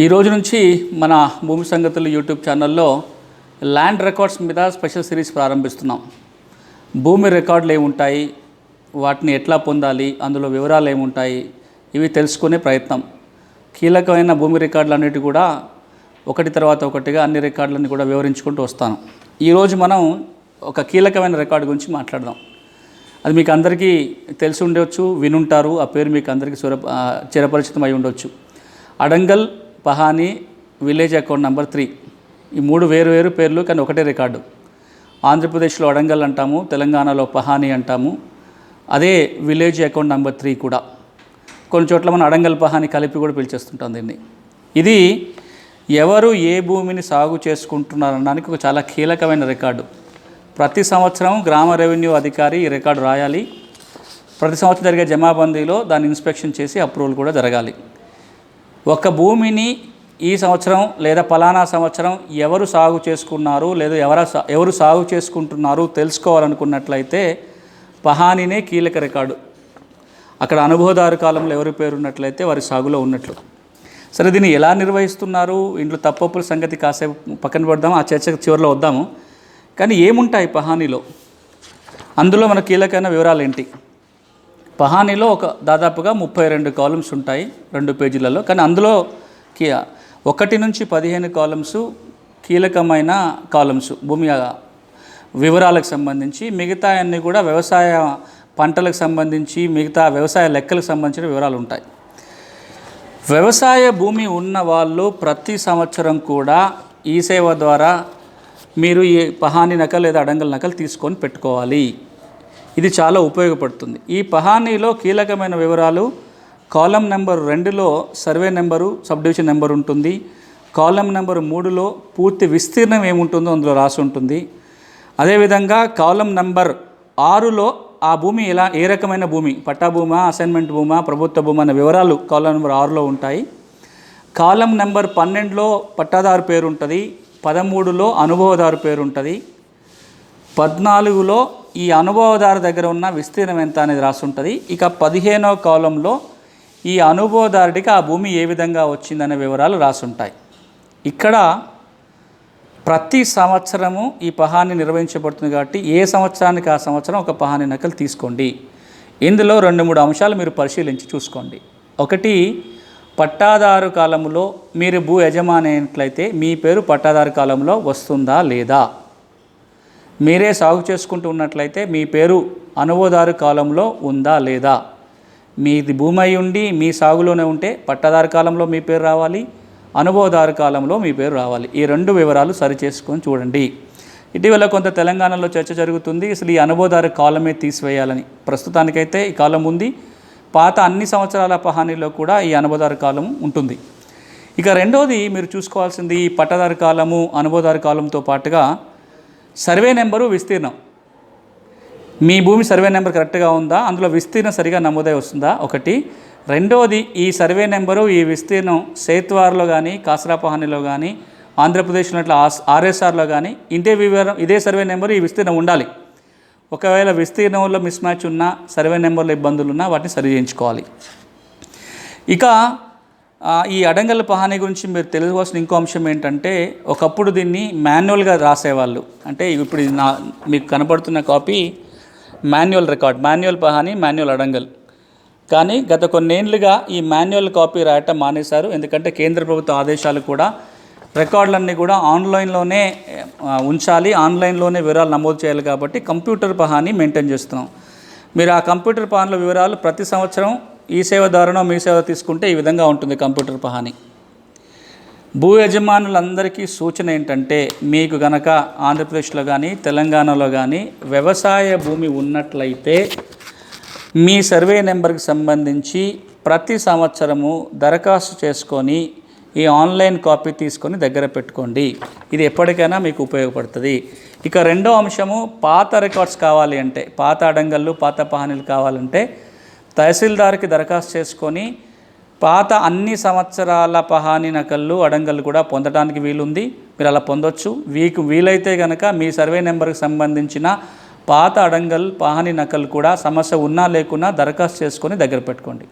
ఈ రోజు నుంచి మన భూమి సంగతులు యూట్యూబ్ ఛానల్లో ల్యాండ్ రికార్డ్స్ మీద స్పెషల్ సిరీస్ ప్రారంభిస్తున్నాం. భూమి రికార్డులు ఏముంటాయి? వాటిని ఎట్లా పొందాలి? అందులో వివరాలు ఏముంటాయి? ఇవి తెలుసుకునే ప్రయత్నం. కీలకమైన భూమి రికార్డులు అన్నిటి కూడా ఒకటి తర్వాత ఒకటిగా అన్ని రికార్డులను కూడా వివరించుకుంటూ వస్తాను. ఈరోజు మనం ఒక కీలకమైన రికార్డు గురించి మాట్లాడదాం. అది మీకు అందరికీ తెలిసి ఉండవచ్చు వినుంటారు. ఆ పేరు మీకు అందరికీ సుర చిరపరిచితం అయి ఉండొచ్చు. Adangal pahani village account number three. ఈ మూడు వేరు వేరు పేర్లు కానీ ఒకటే రికార్డు. ఆంధ్రప్రదేశ్లో అడంగల్ అంటాము తెలంగాణలో పహాని అంటాము. అదే విలేజ్ అకౌంట్ నెంబర్ త్రీ కూడా. కొన్ని చోట్ల మనం అడంగల్ పహాని కలిపి కూడా పిలిచేస్తుంటాం దీన్ని. ఇది ఎవరు ఏ భూమిని సాగు చేసుకుంటున్నారనడానికి ఒక చాలా కీలకమైన రికార్డు. ప్రతి సంవత్సరం గ్రామ రెవెన్యూ అధికారి ఈ రికార్డు రాయాలి. ప్రతి సంవత్సరం జరిగే జమాబందీలో దాన్ని ఇన్స్పెక్షన్ చేసి అప్రూవల్ కూడా జరగాలి. ఒక భూమిని ఈ సంవత్సరం లేదా పలానా సంవత్సరం ఎవరు సాగు చేసుకున్నారు లేదా ఎవర ఎవరు సాగు చేసుకుంటున్నారు తెలుసుకోవాలనుకున్నట్లయితే పహానీనే కీలక రికార్డు. అక్కడ అనుభవదారు కాలంలో ఎవరి పేరు ఉన్నట్లయితే వారి సాగులో ఉన్నట్లు. సరే దీన్ని ఎలా నిర్వహిస్తున్నారు? ఇంట్లో తప్పప్పుల సంగతి కాసేపు పక్కన పెడదాం ఆ చర్చకు చివరిలో వద్దాము. కానీ ఏముంటాయి పహానీలో? అందులో మన కీలకమైన వివరాలు ఏంటి పహానీలో ఒక దాదాపుగా ముప్పై రెండు కాలమ్స్ ఉంటాయి రెండు పేజీలలో. కానీ అందులో ఒకటి నుంచి పదిహేను కాలమ్స్ కీలకమైన కాలమ్స్ భూమి వివరాలకు సంబంధించి మిగతా అన్ని కూడా వ్యవసాయ పంటలకు సంబంధించి మిగతా వ్యవసాయ లెక్కలకు సంబంధించిన వివరాలు ఉంటాయి. వ్యవసాయ భూమి ఉన్న వాళ్ళు ప్రతి సంవత్సరం కూడా ఈ సేవ ద్వారా మీరు ఈ పహాని నకలు లేదా అడంగల నకలు తీసుకొని పెట్టుకోవాలి. ఇది చాలా ఉపయోగపడుతుంది. ఈ పహానీలో కీలకమైన వివరాలు కాలం నెంబర్ రెండులో survey number sub division number ఉంటుంది. కాలం నెంబర్ మూడులో పూర్తి విస్తీర్ణం ఏముంటుందో అందులో రాసి ఉంటుంది. అదేవిధంగా కాలం నంబర్ ఆరులో ఆ భూమి ఎలా ఏ రకమైన భూమి పట్టా భూమా అసైన్మెంట్ భూమా ప్రభుత్వ భూమా అనే వివరాలు కాలం నెంబర్ ఆరులో ఉంటాయి. కాలం నెంబర్ పన్నెండులో పట్టాదారు పేరు ఉంటుంది పదమూడులో అనుభవదారు పేరు ఉంటుంది పద్నాలుగులో ఈ అనుభవదారు దగ్గర ఉన్న విస్తీర్ణం ఎంత అనేది రాసి ఉంటుంది ఇక పదిహేనవ కాలంలో ఈ అనుభవదారుడికి ఆ భూమి ఏ విధంగా వచ్చిందనే వివరాలు రాసి ఉంటాయి ఇక్కడ ప్రతి సంవత్సరము ఈ పహాని నిర్వహించబడుతుంది కాబట్టి ఏ సంవత్సరానికి ఆ సంవత్సరం ఒక పహాని నకలు తీసుకోండి. ఇందులో రెండు మూడు అంశాలు మీరు పరిశీలించి చూసుకోండి. ఒకటి పట్టాదారు కాలంలో మీరు భూ యజమాని అయినట్లయితే మీ పేరు పట్టాదారు కాలంలో వస్తుందా లేదా? మీరే సాగు చేసుకుంటూ ఉన్నట్లయితే మీ పేరు అనుభవదారు కాలంలో ఉందా లేదా? మీది భూమి అయి ఉండి మీ సాగులోనే ఉంటే పట్టాదారు కాలంలో మీ పేరు రావాలి అనుభవదారు కాలంలో మీ పేరు రావాలి. ఈ రెండు వివరాలు సరిచేసుకొని చూడండి. ఇటీవల కొంత తెలంగాణలో చర్చ జరుగుతుంది. అసలు ఈ అనుభవదారు కాలమే తీసివేయాలని. ప్రస్తుతానికైతే ఈ కాలం ఉంది. పాత అన్ని సంవత్సరాల పహానీలో కూడా ఈ అనుభవదారు కాలం ఉంటుంది. ఇక రెండోది మీరు చూసుకోవాల్సింది ఈ పట్టదారు కాలము అనుభవదారు కాలంతో పాటుగా సర్వే నెంబరు విస్తీర్ణం. మీ భూమి సర్వే నెంబర్ కరెక్ట్గా ఉందా? అందులో విస్తీర్ణం సరిగా నమోదై వస్తుందా? ఒకటి. రెండవది ఈ సర్వే నెంబరు ఈ విస్తీర్ణం సేత్వార్లో కానీ కాసరాపహానిలో కానీ ఆంధ్రప్రదేశ్లో అట్లా ఆర్ఎస్ఆర్లో కానీ ఇదే వివరం ఇదే సర్వే నెంబరు ఈ విస్తీర్ణం ఉండాలి. ఒకవేళ విస్తీర్ణంలో మిస్ మ్యాచ్ ఉన్నా సర్వే నెంబర్లో ఇబ్బందులు ఉన్నా వాటిని సరి చేయించుకోవాలి. ఇక ఈ అడంగల్ పహాని గురించి మీరు తెలుసుకోవాల్సిన ఇంకో అంశం ఏంటంటే ఒకప్పుడు దీన్ని మాన్యువల్గా రాసేవాళ్ళు. అంటే ఇప్పుడు నా మీకు కనపడుతున్న copy manual record. Manual pahani manual adangal. కానీ గత కొన్నేళ్ళుగా ఈ మాన్యువల్ కాపీ రాయటం మానేశారు. ఎందుకంటే కేంద్ర ప్రభుత్వ ఆదేశాలు కూడా రికార్డులన్నీ కూడా ఆన్లైన్లోనే ఉంచాలి. ఆన్లైన్లోనే వివరాలు నమోదు చేయాలి కాబట్టి కంప్యూటర్ పహాని మెయింటైన్ చేస్తున్నాం. మీరు ఆ కంప్యూటర్ పహాన్ల వివరాలు ప్రతి సంవత్సరం ఈ సేవ ద్వారానో మీ సేవ తీసుకుంటే ఈ విధంగా ఉంటుంది కంప్యూటర్ పహాని. భూ యజమానులందరికీ సూచన ఏంటంటే మీకు గనక ఆంధ్రప్రదేశ్లో కానీ తెలంగాణలో కానీ వ్యవసాయ భూమి ఉన్నట్లయితే మీ సర్వే నెంబర్కి సంబంధించి ప్రతి సంవత్సరము దరఖాస్తు చేసుకొని ఈ ఆన్లైన్ కాపీ తీసుకొని దగ్గర పెట్టుకోండి. ఇది ఎప్పటికైనా మీకు ఉపయోగపడుతుంది. ఇక రెండో అంశము పాత రికార్డ్స్ కావాలి అంటే పాత అడంగళ్ళు పాత పహానీలు కావాలంటే తహసీల్దార్కి దరఖాస్తు చేసుకొని పాత అన్ని సంవత్సరాల పహాని నకళ్ళు అడంగళ్ళు కూడా పొందడానికి వీలుంది. మీరు అలా పొందొచ్చు. వీకు వీలైతే కనుక మీ సర్వే నెంబర్కి సంబంధించిన పాత అడంగల్ పహాని నకలు కూడా సమస్య ఉన్నా లేకున్నా దరఖాస్తు చేసుకొని దగ్గర పెట్టుకోండి.